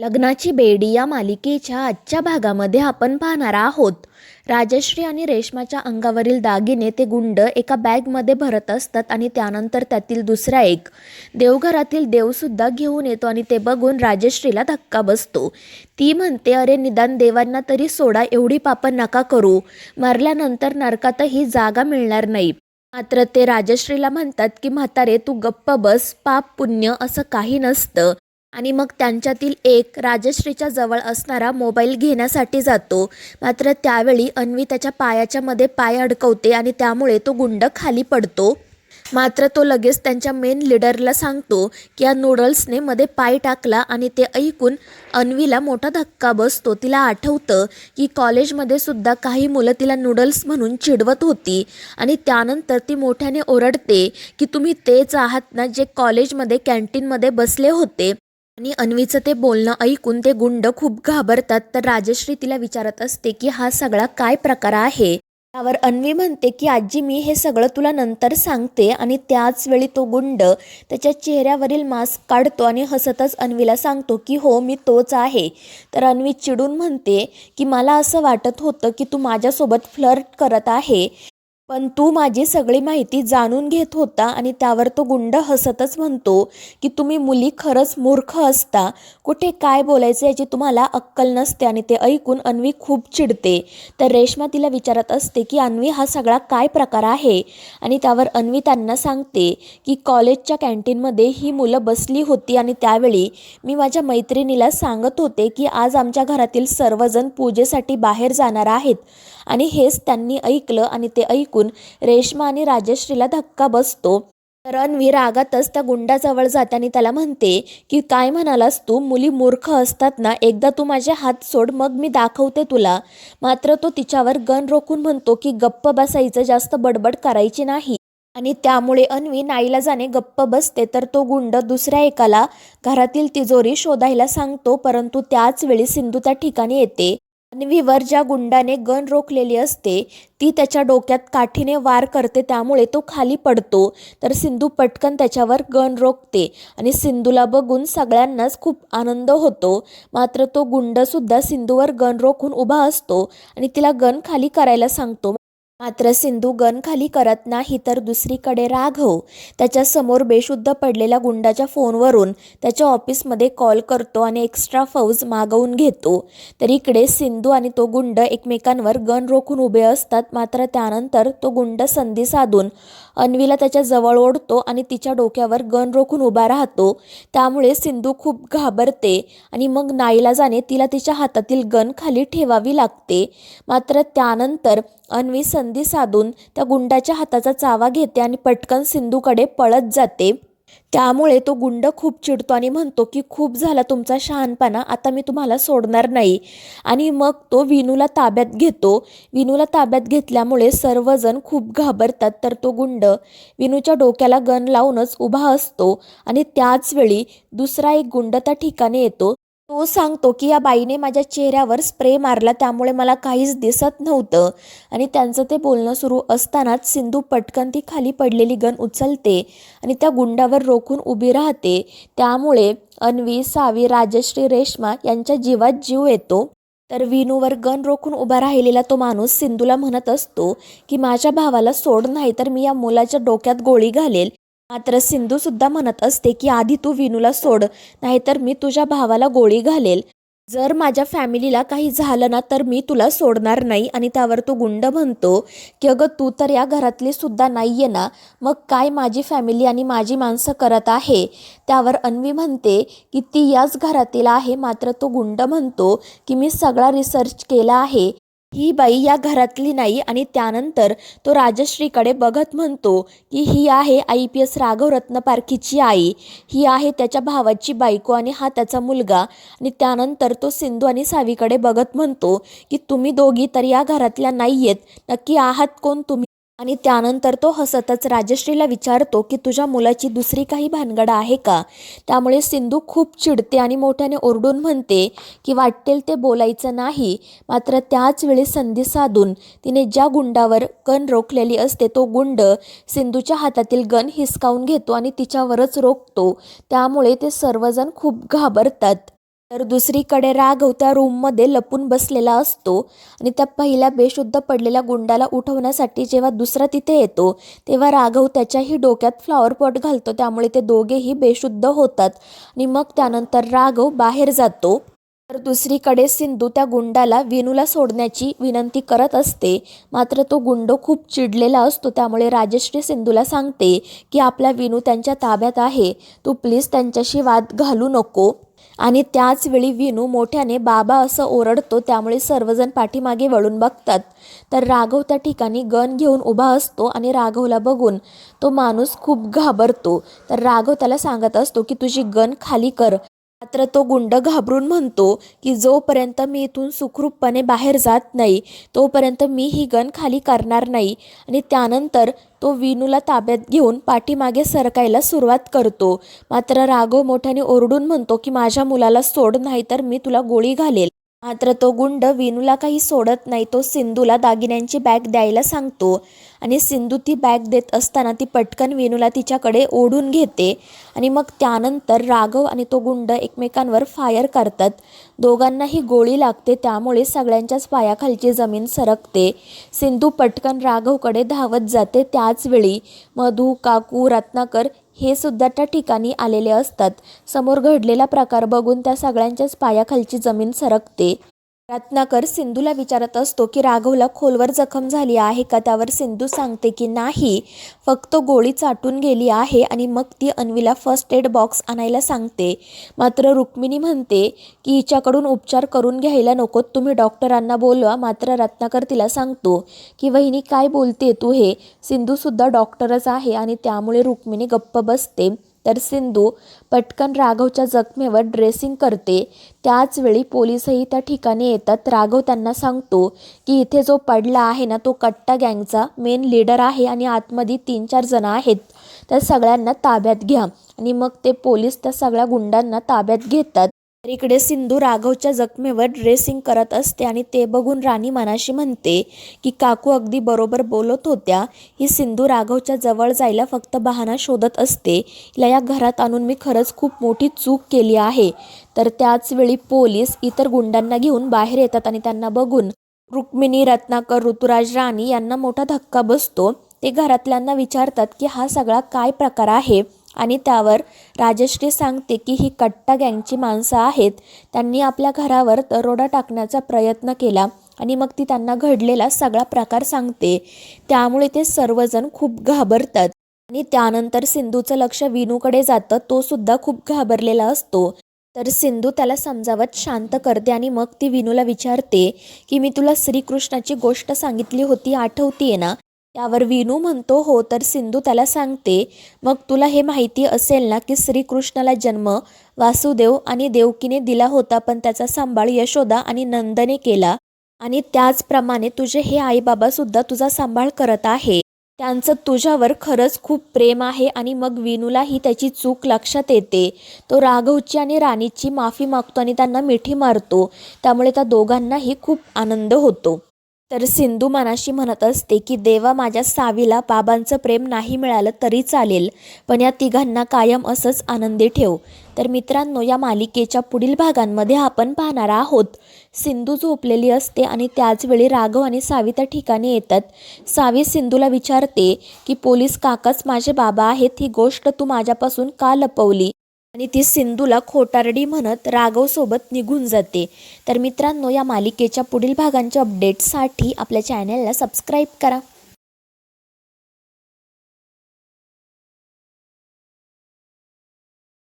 लग्नाची बेडी या मालिकेच्या आजच्या भागामध्ये आपण पाहणार आहोत. राजश्री आणि रेशमाच्या अंगावरील दागिने ते गुंड एका बॅगमध्ये भरत असतात आणि त्यानंतर त्यातील दुसरा एक. देवघरातील देवसुद्धा घेऊन येतो आणि ते बघून राजश्रीला धक्का बसतो. ती म्हणते अरे निदान देवांना तरी सोडा एवढी पापं नका करू. मरल्यानंतर नरकातही जागा मिळणार नाही. मात्र ते राजश्रीला म्हणतात की म्हातारे तू गप्प बस पाप पुण्य असं काही नसतं. आणि मग त्यांच्यातील एक राजश्रीच्या जवळ असणारा मोबाईल घेण्यासाठी जातो. मात्र त्यावेळी अन्वी त्याच्या पायाच्या मध्ये पाय अडकवते आणि त्यामुळे तो गुंड खाली पडतो. मात्र तो लगेच त्यांच्या मेन लीडरला सांगतो की या नूडल्सने मध्ये पाय टाकला आणि ते ऐकून अन्वीला मोठा धक्का बसतो. तिला आठवतं की कॉलेजमध्ये सुद्धा काही मुलं तिला नूडल्स म्हणून चिडवत होती आणि त्यानंतर ती मोठ्याने ओरडते की तुम्ही तेच आहात ना जे कॉलेजमध्ये कॅन्टीनमध्ये बसले होते? आणि अन्वीचं ते बोलणं ऐकून ते गुंड खूप घाबरतात. तर राजश्री तिला विचारत असते की हा सगळा काय प्रकार आहे? त्यावर अन्वी म्हणते की आजी मी हे सगळं तुला नंतर सांगते आणि त्याच वेळी तो गुंड त्याच्या चेहऱ्यावरील मास्क काढतो आणि हसतच अन्वीला सांगतो की हो मी तोच आहे. तर अन्वी चिडून म्हणते की मला असं वाटत होतं की तू माझ्यासोबत फ्लर्ट करत आहे. पण तू माझी सगळी माहिती जाणून घेत होता आणि त्यावर तो गुंड हसतच म्हणतो की तुम्ही मुली खरंच मूर्ख असता. कुठे काय बोलायचं याची तुम्हाला अक्कल नसते आणि ते ऐकून अन्वी खूप चिडते. तर रेश्मा तिला विचारत असते की अन्वी हा सगळा काय प्रकार आहे? आणि त्यावर अन्वी त्यांना सांगते की कॉलेजच्या कॅन्टीनमध्ये ही मुलं बसली होती आणि त्यावेळी मी माझ्या मैत्रिणीला सांगत होते की आज आमच्या घरातील सर्वजण पूजेसाठी बाहेर जाणार आहेत. आणि हेच त्यांनी ऐकलं आणि ते ऐकून रेश्मा आणि राजश्रीला धक्का बसतो. तर रागातच त्या गुंडाजवळ जाते आणि त्याला म्हणते की काय म्हणालास तू? मुली मूर्ख असतात ना. एकदा तू माझे हात सोड मग मी दाखवते तुला. मात्र तो तिच्यावर गन रोखून म्हणतो की गप्प बसायचं जास्त बडबड करायची नाही. आणि त्यामुळे अन्वी नाईला जाणे गप्प बसते. तर तो गुंड दुसऱ्या एकाला घरातील तिजोरी शोधायला सांगतो परंतु त्याच वेळी सिंधू त्या ठिकाणी येते. अन्वीवर ज्या गुंडाने गन रोखलेली असते ती त्याच्या डोक्यात काठीने वार करते त्यामुळे तो खाली पडतो. तर सिंधू पटकन त्याच्यावर गन रोखते आणि सिंधूला बघून सगळ्यांनाच खूप आनंद होतो. मात्र तो गुंडसुद्धा सिंधूवर गन रोखून उभा असतो आणि तिला गन खाली करायला सांगतो. मात्र सिंधू गन खाली करत नाही तर दुसरीकडे राघव हो. त्याच्यासमोर बेशुद्ध पडलेल्या गुंडाच्या फोनवरून त्याच्या ऑफिसमध्ये कॉल करतो आणि एक्स्ट्रा फौज मागवून घेतो. तर इकडे सिंधू आणि तो गुंड एकमेकांवर गन रोखून उभे असतात. मात्र त्यानंतर तो गुंड संधी साधून अन्वीला त्याच्याजवळ ओढतो आणि तिच्या डोक्यावर गन रोखून उभा राहतो. त्यामुळे सिंधू खूप घाबरते आणि मग नाईला जाणे तिला तिच्या हातातील गन खाली ठेवावी लागते. मात्र त्यानंतर अन्वी संधी साधून त्या गुंडाच्या हाताचा चावा घेते आणि पटकन सिंधूकडे पळत जाते. त्यामुळे तो गुंड खूप चिडतो आणि म्हणतो की खूप झाला तुमचा शहाणपणा आता मी तुम्हाला सोडणार नाही. आणि मग तो विनूला ताब्यात घेतो. विनूला ताब्यात घेतल्यामुळे सर्वजण खूप घाबरतात तर तो गुंड विनूच्या डोक्याला गन लावूनच उभा असतो आणि त्याचवेळी दुसरा एक गुंड त्या ठिकाणी येतो. तो सांगतो की या बाईने माझ्या चेहऱ्यावर स्प्रे मारला त्यामुळे मला काहीच दिसत नव्हतं. आणि त्यांचं ते बोलणं सुरू असतानाच सिंधू पटकन ती खाली पडलेली गन उचलते आणि त्या गुंडावर रोखून उभी राहते. त्यामुळे अन्वी सावी राजश्री रेश्मा यांच्या जीवात जीव येतो. तर विनूवर गन रोखून उभा राहिलेला तो माणूस सिंधूला म्हणत असतो की माझ्या भावाला सोड नाही तर मी या मुलाच्या डोक्यात गोळी घालेल. मात्र सिंधूसुद्धा म्हणत असते की आधी तू विनूला सोड नाहीतर मी तुझ्या भावाला गोळी घालेल. जर माझ्या फॅमिलीला काही झालं ना तर मी तुला सोडणार नाही आणि त्यावर तो गुंड म्हणतो. की अगं तू तर या घरातली सुद्धा नाही आहे ना. मग काय माझी फॅमिली आणि माझी माणसं करत आहे? त्यावर अन्वी म्हणते की ती याच घरातील आहे मात्र तो गुंड म्हणतो की मी सगळा रिसर्च केला आहे. ही बाई या घरातली नाही आणि त्यानंतर तो राजश्रीकडे बघत म्हणतो की ही आहे आय पी एस राघव पारखीची आई. ही आहे त्याच्या भावाची बायको आणि हा त्याचा मुलगा. आणि त्यानंतर तो सिंधू आणि सावीकडे बघत म्हणतो की तुम्ही दोघी तर या घरातल्या नाही आहेत नक्की आहात कोण तुम्ही? आणि त्यानंतर तो हसतच राजश्रीला विचारतो की तुझ्या मुलाची दुसरी काही भानगड आहे का? त्यामुळे सिंधू खूप चिडते आणि मोठ्याने ओरडून म्हणते की वाटेल ते बोलायचं नाही. मात्र त्याच वेळी संधी साधून तिने ज्या गुंडावर गन रोखलेली असते तो गुंड सिंधूच्या हातातील गन हिसकावून घेतो आणि तिच्यावरच रोखतो. त्यामुळे ते सर्वजण खूप घाबरतात. तर दुसरीकडे राघव त्या रूममध्ये लपून बसलेला असतो आणि त्या पहिल्या बेशुद्ध पडलेल्या गुंडाला उठवण्यासाठी जेव्हा दुसरा तिथे येतो तेव्हा राघव त्याच्याही डोक्यात फ्लॉवर पॉट घालतो. त्यामुळे ते दोघेही बेशुद्ध होतात आणि मग त्यानंतर राघव बाहेर जातो. तर दुसरीकडे सिंधू त्या गुंडाला विनूला सोडण्याची विनंती करत असते. मात्र तो गुंड खूप चिडलेला असतो. त्यामुळे राजश्री सिंधूला सांगते की आपला विनू त्यांच्या ताब्यात आहे. तू प्लीज त्यांच्याशी वाद घालू नको. आणि त्याच वेळी विनू मोठ्याने बाबा असं ओरडतो त्यामुळे सर्वजण पाठीमागे वळून बघतात. तर राघव त्या ठिकाणी गन घेऊन उभा असतो आणि राघवला बघून तो माणूस खूप घाबरतो. तर राघव त्याला सांगत असतो की तुझी गन खाली कर. मात्र तो गुंड घाबरून म्हणतो की जोपर्यंत मी इथून सुखरूपपणे बाहेर जात नाही तोपर्यंत मी ही गन खाली करणार नाही आणि त्यानंतर तो विनूला ताब्यात घेऊन पाठीमागे सरकायला सुरुवात करतो. मात्र राघव मोठ्याने ओरडून म्हणतो की माझ्या मुलाला सोड नाही तर मी तुला गोळी घालेल. मात्र तो गुंड विनूला काही सोडत नाही तो सिंधूला दागिन्यांची बॅग द्यायला सांगतो आणि सिंधू ती बॅग देत असताना ती पटकन विनूला तिच्याकडे ओढून घेते आणि मग त्यानंतर राघव आणि तो गुंड एकमेकांवर फायर करतात. दोघांनाही गोळी लागते त्यामुळे सगळ्यांच्याच पायाखालची जमीन सरकते. सिंधू पटकन राघवकडे धावत जाते त्याचवेळी मधू काकू रत्नाकर हे सुद्धा त्या ठिकाणी आलेले असतात. समोर घडलेला प्रकार बघून त्या सगळ्यांच्याच पायाखालची जमीन सरकते. रत्नाकर सिंधूला विचारत असतो की राघवला खोलवर जखम झाली आहे का? त्यावर सिंधू सांगते की नाही. फक्त गोळी चाटून गेली आहे आणि मग ती अन्वीला फर्स्ट एड बॉक्स आणायला सांगते. मात्र रुक्मिणी म्हणते की हिच्याकडून उपचार करून घ्यायला नको तुम्ही डॉक्टरांना बोलवा. मात्र रत्नाकर तिला सांगतो की वहिनी काय बोलते तू हे? सिंधूसुद्धा डॉक्टरच आहे आणि त्यामुळे रुक्मिणी गप्प बसते. तर सिंधू पटकन राघवच्या जखमेवर ड्रेसिंग करते. त्याचवेळी पोलीसही त्या ठिकाणी येतात. राघव त्यांना सांगतो की इथे जो पडला आहे ना तो कट्टा गँगचा मेन लीडर आहे आणि आतमध्ये तीन चार जण आहेत. त्या सगळ्यांना ताब्यात घ्या. आणि मग ते पोलीस त्या सगळ्या गुंडांना ताब्यात घेतात. तर इकडे सिंधू राघवच्या जखमेवर ड्रेसिंग करत असते आणि ते बघून राणी मनाशी म्हणते की काकू अगदी बरोबर बोलत होत्या. ही सिंधू राघवच्या जवळ जायला फक्त बहाणा शोधत असते. हिला या घरात आणून मी खरंच खूप मोठी चूक केली आहे. तर त्याचवेळी पोलीस इतर गुंडांना घेऊन बाहेर येतात आणि त्यांना बघून रुक्मिणी रत्नाकर ऋतुराज राणी यांना मोठा धक्का बसतो. ते घरातल्यांना विचारतात की हा सगळा काय प्रकार आहे? आणि त्यावर राजश्री सांगते की ही कट्टा गँगची माणसं आहेत. त्यांनी आपल्या घरावर दरोडा टाकण्याचा प्रयत्न केला आणि मग ती त्यांना घडलेला सगळा प्रकार सांगते. त्यामुळे ते सर्वजण खूप घाबरतात. आणि त्यानंतर सिंधूचं लक्ष विनूकडे जातं तो सुद्धा खूप घाबरलेला असतो. तर सिंधू त्याला समजावत शांत करते आणि मग ती विनूला विचारते की मी तुला श्रीकृष्णाची गोष्ट सांगितली होती आठवतीये ना? त्यावर विनू म्हणतो हो तर सिंधू त्याला सांगते. मग तुला हे माहिती असेल ना की श्रीकृष्णाला जन्म वासुदेव आणि देवकीने दिला होता पण त्याचा सांभाळ यशोदा आणि नंदने केला. आणि त्याचप्रमाणे तुझे हे आईबाबासुद्धा तुझा सांभाळ करत आहे. त्यांचं तुझ्यावर खरंच खूप प्रेम आहे आणि मग विनूलाही त्याची चूक लक्षात येते. तो राघवची आणि राणीची माफी मागतो आणि त्यांना मिठी मारतो. त्यामुळे त्या दोघांनाही खूप आनंद होतो. तर सिंधू मनाशी म्हणत असते की देवा माझ्या सावीला बाबांचं प्रेम नाही मिळालं तरी चालेल पण या तिघांना कायम असंच आनंदी ठेव. तर मित्रांनो या मालिकेच्या पुढील भागांमध्ये आपण पाहणार आहोत. सिंधू झोपलेली असते आणि त्याचवेळी राघव आणि सावी त्या ठिकाणी येतात. सावी सिंधूला विचारते की पोलीस काकाच माझे बाबा आहेत ही गोष्ट तू माझ्यापासून का लपवली? आणि ती सिंधूला खोटारडी म्हणत राघवसोबत निघून जाते. तर मित्रांनो या मालिकेच्या पुढील भागांच्या अपडेटसाठी आपल्या चॅनलला सबस्क्राईब करा.